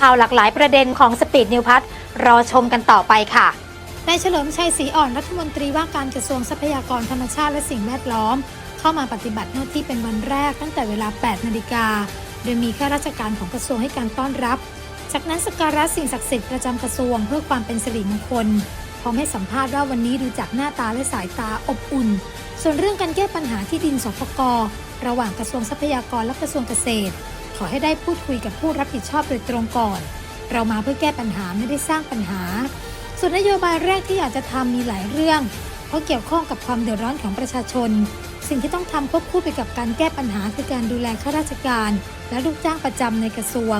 ข่าวหลากหลายประเด็นของสปีดนิวพัทรอชมกันต่อไปค่ะนายเฉลิมชัยศรีอ่อนรัฐมนตรีว่าการกระทรวงทรัพยากรธรรมชาติและสิ่งแวดล้อม เข้ามาปฏิบัติหน้าที่เป็นวันแรกตั้งแต่เวลา 8 นาฬิกา โดยมีข้าราชการของกระทรวงให้การต้อนรับ จากนั้นสักการะสิ่งศักดิ์สิทธิ์ประจำกระทรวงเพื่อความเป็นสิริมงคล พร้อมให้สัมภาษณ์ว่าวันนี้ดูจากหน้าตาและสายตาอบอุ่น ส่วนเรื่องการแก้ปัญหาที่ดินสปกระหว่างกระทรวงทรัพยากรและกระทรวงเกษตร อให้ได้พูดคุยกับผู้รับผิดชอบโดยตรงก่อน เรามาเพื่อแก้ปัญหาไม่ได้สร้างปัญหา ส่วนนโยบายแรกที่อยากจะทำมีหลายเรื่อง เพราะเกี่ยวข้องกับความเดือดร้อนของประชาชน สิ่งที่ต้องทำควบคู่ไปกับการแก้ปัญหาคือการดูแลข้าราชการ และลูกจ้างประจำในกระทรวง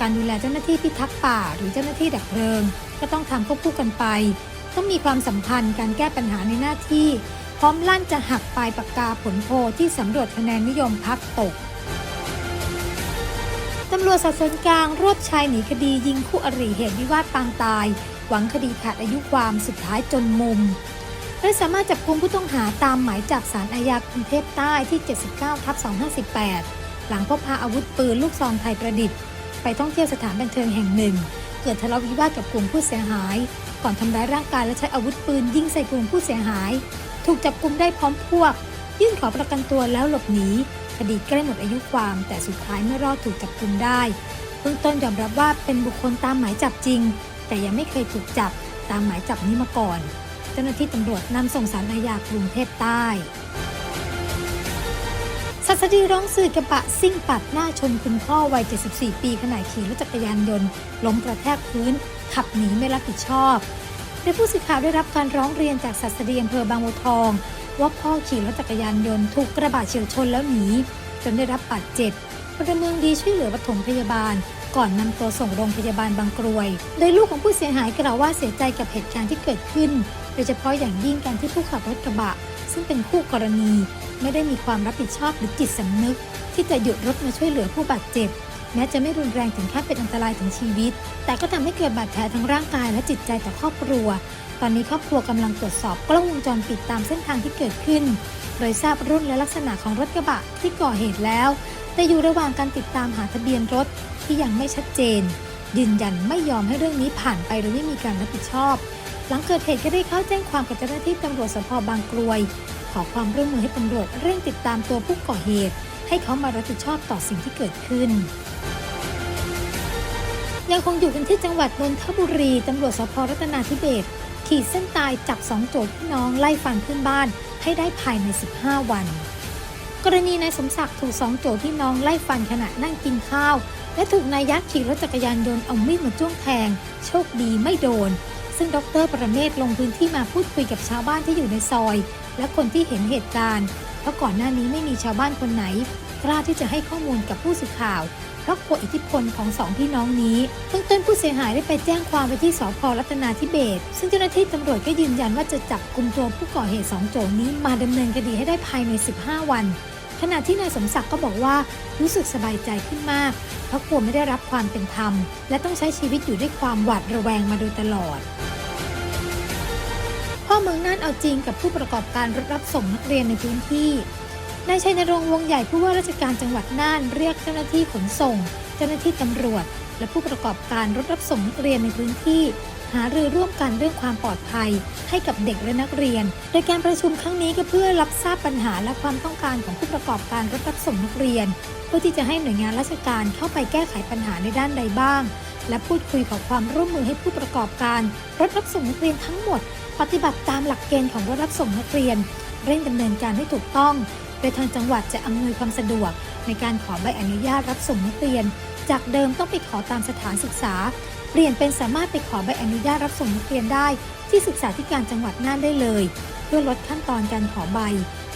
การดูแลเจ้าหน้าที่พิทักษ์ป่า หรือเจ้าหน้าที่ดับเพลิง ก็ต้องทำควบคู่กันไป ต้องมีความสัมพันธ์การแก้ปัญหาในหน้าที่พร้อมลั่นจะหักปลายปากกาผลโพที่สำรวจคะแนนนิยมพักตกำรวจสอบสวนกลางรวบชายหนีคดียิงคู่อริเหตุวิวาทปางตาย หวังคดีขาดอายุความสุดท้ายจนมุมและสามารถจับกุมผู้ต้องหาตามหมายจับสารอาญากรุงเทพใต้ที่ 79ทับ258หลังพบพาอาวุธปืนลูกซองไทยประดิษฐ์ ไปท่องเที่ยวสถานบันเทิงแห่งหนึ่ง เกิดทะเลาะวิวาทกับกลุ่มผู้เสียหาย ก่อนทำร้ายร่างกายและใช้อาวุธปืนยิงใส่กลุ่มผู้เสียหาย ถูกจับกุมได้พร้อมพวก ยื่นขอประกันตัวแล้วหลบหนี คดีใกล้หมดอายุความ แต่สุดท้ายไม่รอดถูกจับกุมได้เบื้องต้นยอมรับว่าเป็นบุคคลตามหมายจับจริง แต่ยังไม่เคยถูกจับตามหมายจับนี้มาก่อน เจ้าหน้าที่ตำรวจนำส่งสารอาญากรุงเทพใต้สัสดีร้องสื่อกระบะซิ่งปัดหน้าชนคุณพ่อวัย 74 ปีขณะขี่รถจักรยานยนต์ ล้มกระแทกพื้น ขับหนีไม่รับผิดชอบ ดยผู้สื่อข่าวได้รับการร้องเรียนจากสัสดีอำเภอบางบัวทอง ว่าพ่อขี่รถจักรยานยนต์ถูกกระบะเฉียวชนแล้วหนีจนได้รับบาดเจ็บพลเมืองดีช่วยเหลือปฐมพยาบาล ก่อนนำตัวส่งโรงพยาบาลบางกรวย โดยลูกของผู้เสียหายกล่าวว่าเสียใจกับเหตุการณ์ที่เกิดขึ้น โดยเฉพาะอย่างยิ่งการที่ผู้ขับรถกระบะ ซึ่งเป็นคู่กรณี ไม่ได้มีความรับผิดชอบหรือจิตสำนึก ที่จะหยุดรถมาช่วยเหลือผู้บาดเจ็บ แม้จะไม่รุนแรงถึงขั้นเป็นอันตรายถึงชีวิต แต่ก็ทำให้เกิดบาดแผลทั้งร่างกายและจิตใจต่อครอบครัว ตอนนี้ครอบครัวกำลังตรวจสอบกล้องวงจรปิดตามเส้นทางที่เกิดขึ้น โดยทราบรุ่นและลักษณะของรถกระบะที่ก่อเหตุแล้ว แต่อยู่ระหว่างการติดตามหาทะเบียนรถที่ยังไม่ชัดเจน ยืนยันไม่ยอมให้เรื่องนี้ผ่านไปโดยไม่มีการรับผิดชอบ หลังเกิดเหตุก็ได้เข้าแจ้งความกับเจ้าหน้าที่ตำรวจสพบางกรวย ขอความร่วมมือให้ตำรวจเร่งติดตามตัวผู้ก่อเหตุ ให้เขามารับผิดชอบต่อสิ่งที่เกิดขึ้น ยังคงอยู่กันที่จังหวัดนนทบุรีตำรวจสพรัตนาธิเบศขีดเส้นตายจับสองโจทย์พี่น้องไล่ฟันเพื่อนบ้านให้ได้ภายใน 15 วัน กรณีนายสมศักดิ์ถูกสองโจทย์พี่น้องไล่ฟันขณะนั่งกินข้าว และถูกนายยักษ์ขี่รถจักรยานยนต์เอามีดมาจ้วงแทง โชคดีไม่โดน ซึ่งดรประเมศลงพื้นที่มาพูดคุยกับชาวบ้านที่อยู่ในซอย และคนที่เห็นเหตุการณ์ ราะก่อนหน้านี้ไม่มีชาวบ้านคนไหน กล้าที่จะให้ข้อมูลกับผู้สื่อข่าวเพราะกลัวอิทธิพลของสองพี่น้องนี้เบื้องต้นผู้เสียหายได้ไปแจ้งความไปที่สพรัตนาธิเบศซึ่งเจ้าหน้าที่ตำรวจก็ยืนยันว่าจะจับกลุ่มตัวผู้ก่อเหตุสองโจรนี้มาดำเนินคดีให้ได้ภายใน 15 วัน ขณะที่นายสมศักดิ์ก็บอกว่ารู้สึกสบายใจขึ้นมาก เพราะกลัวไม่ได้รับความเป็นธรรม และต้องใช้ชีวิตอยู่ด้วยความหวาดระแวงมาโดยตลอด พ่อเมืองน่านเอาจริงกับผู้ประกอบการรถรับส่งนักเรียนในพื้นที่นายชัยนรงค์วงใหญ่ผู้ว่าราชการจังหวัดน่านเรียกเจ้าหน้าที่ขนส่ง เจ้าหน้าที่ตำรวจ และผู้ประกอบการรถรับส่งนักเรียนในพื้นที่ หารือร่วมกันเรื่องความปลอดภัย ให้กับเด็กและนักเรียน โดยการประชุมครั้งนี้ก็เพื่อรับทราบปัญหาและความต้องการของผู้ประกอบการรถรับส่งนักเรียนเพื่อที่จะให้หน่วยงานราชการเข้าไปแก้ไขปัญหาในด้านใดบ้าง และพูดคุยขอความร่วมมือให้ผู้ประกอบการรถรับส่งนักเรียนทั้งหมด ปฏิบัติตามหลักเกณฑ์ของรถรับส่งนักเรียน เร่งดำเนินการให้ถูกต้อง โดยทางจังหวัดจะอำนวยความสะดวก ในการขอใบอนุญาตรับส่งนักเรียน จากเดิมต้องไปขอตามสถานศึกษา เปลี่ยนเป็นสามารถไปขอใบอนุญาตรับส่งนักเรียนได้ ที่ศึกษาธิการจังหวัดน่านได้เลย เพื่อลดขั้นตอนการขอใบ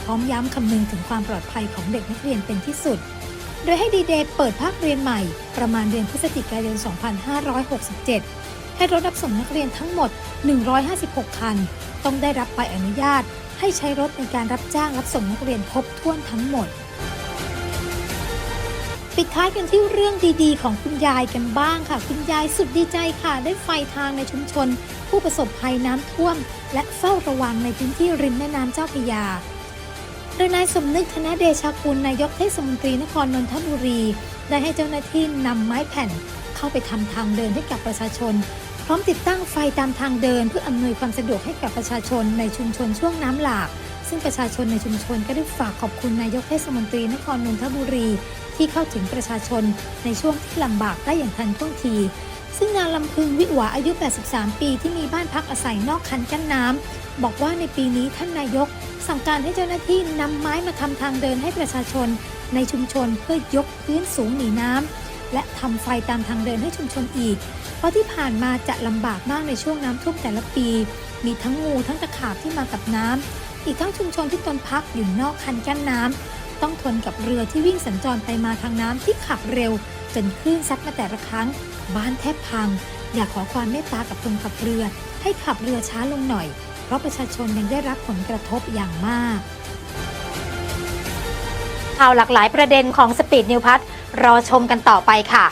พร้อมย้ำคำนึงถึงความปลอดภัยของเด็กนักเรียนเป็นที่สุด โดยให้ดีเดย์เปิดภาคเรียนใหม่ ประมาณเดือนพฤศจิกายน 2567 ให้รถรับส่งนักเรียนทั้งหมด 156 คัน ต้องได้รับใบอนุญาต ให้ใช้รถในการรับจ้างรับส่งนักเรียนครบถ้วนทั้งหมด ปิดท้ายกันที่เรื่องดีๆ ของคุณยายกันบ้างค่ะ คุณยายสุดดีใจค่ะ ได้ไฟทางในชุมชน ผู้ประสบภัยน้ำท่วม และเฝ้าระวังในพื้นที่ริมแม่น้ำเจ้าพระยาโดยนายสมนึกธนเดชากุลนายกเทศมนตรีนครนนทบุรี ได้ให้เจ้าหน้าที่นำไม้แผ่นเข้าไปทำทางเดินให้กับประชาชน ร้อมติดตั้งไฟตามทางเดิน เพื่ออำนวยความสะดวกให้กับประชาชนในชุมชนช่วงน้ำหลาก ซึ่งประชาชนในชุมชนก็ได้ฝากขอบคุณนายกเทศมนตรีนครนนทบุรี ที่เข้าถึงประชาชนในช่วงที่ลำบากได้อย่างทันท่วงที ซึ่งนางลำพึงวิหวาอายุ 83 ปีที่มีบ้านพักอาศัยนอกคันกั้นน้ำบอกว่าในปีนี้ท่านนายก สั่งการให้เจ้าหน้าที่นำไม้มาทำทางเดินให้ประชาชน ในชุมชนเพื่อยกพื้นสูงหนีน้ำและทำไฟตามทางเดินให้ชุมชนอีก เพราะที่ผ่านมาจะลำบากมากในช่วงน้ำท่วมแต่ละปี มีทั้งงูทั้งตะขาบที่มากับน้ำ อีกทั้งชุมชนที่ตนพักอยู่นอกคันกั้นน้ำ ต้องทนกับเรือที่วิ่งสัญจรไปมาทางน้ำที่ขับเร็ว จนคลื่นซัดมาแต่ละครั้ง บ้านแทบพัง อยากขอความเมตตากับคนขับเรือ ให้ขับเรือช้าลงหน่อย เพราะประชาชนยังได้รับผลกระทบอย่างมากข่าวหลากหลายประเด็นของสปีดนิวพัทรอชมกันต่อไปค่ะ